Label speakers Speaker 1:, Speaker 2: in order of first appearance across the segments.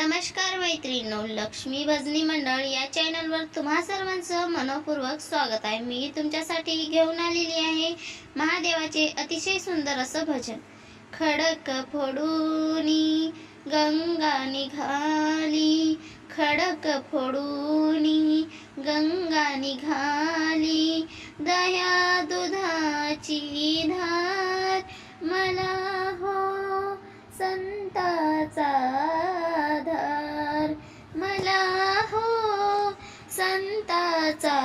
Speaker 1: नमस्कार मैत्रिणींनो लक्ष्मी भजनी मंडळ या चॅनलवर तुम्हा सर्वांचं मनपूर्वक स्वागत आहे. मी तुमच्यासाठी घेऊन आलेली आहे महादेवाचे अतिशय सुंदर असं भजन. खडक फोडूनी गंगा निघाली. खडक फोडूनी गंगा निघाली. दया दुधाची धा मला हो संताचा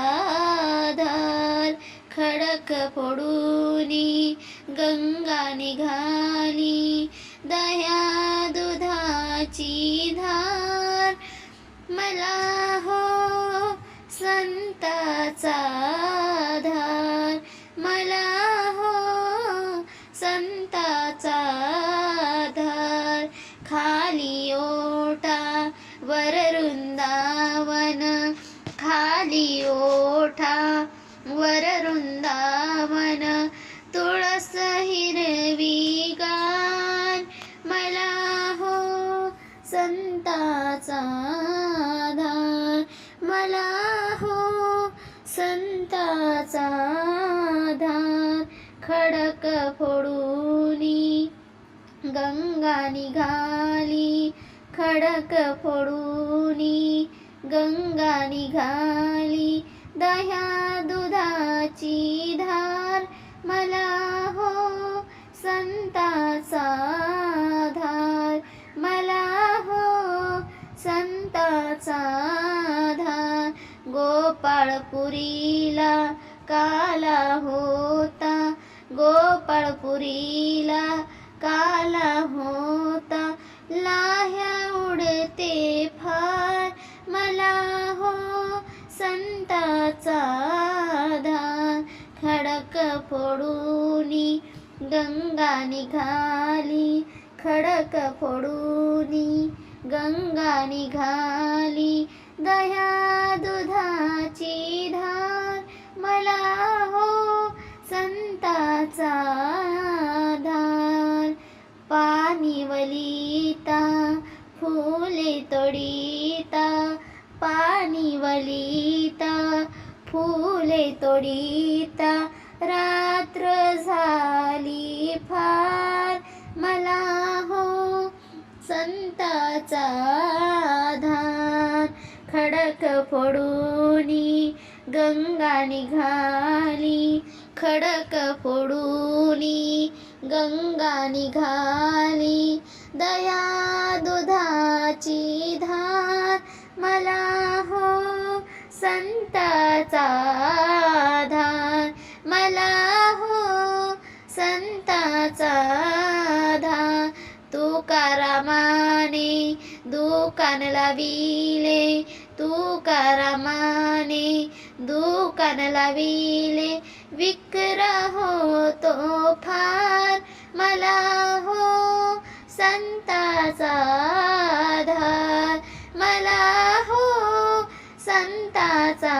Speaker 1: धार खडक फोडूनी गंगा निघाली दया दुधाची धार. मला हो संताचा धार मला हो संताचा धार खाली वृंदावन खाली ओठा वर वृंदावन तुळस हिरवी गान. मला हो संताचा धार मला हो संताचा धार खडक फोडूनी गंगा निघा खडक फोडूनी गंगा निघाली. दह्या दुधाची धार मला हो संताचा धार. मला हो संताचा धार. गोपाळपुरीला काला होता. गोपाळपुरीला काला संताचा धार खडक फोडूनी गंगा निघाली. खडक फोडूनी गंगा निघाली. दह्या दुधाची धार मला हो संताचा धार पाणी वलिता फुले तोडी वलिता फुले तोडीता रात्र झाली फार. मला हो संताचा धार खडक फोडूनी गंगा निघाली. खडक फोडूनी गंगा निघाली. दया दुधाची धार. मला संताचा धार मला हो संताचा धार तुकारामाने दुकान लाविले तुकारामाने दुकान लाविले. विक्रह संताचा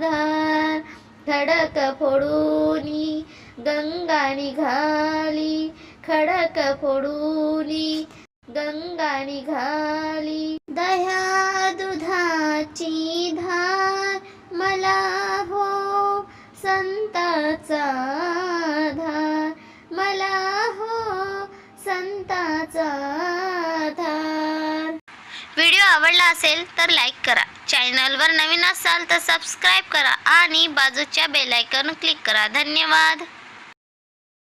Speaker 1: धार खडक फोडूनी गंगा निघाली. खडक फोडूनी गंगा निघाली. दह्या दुधाची धार मला हो संताचा धार मला हो संताचा आवडला असेल तर लाईक करा. चॅनलवर नवीन असाल तर सबस्क्राईब करा आणि बाजूच्या बेलायकन क्लिक करा. धन्यवाद.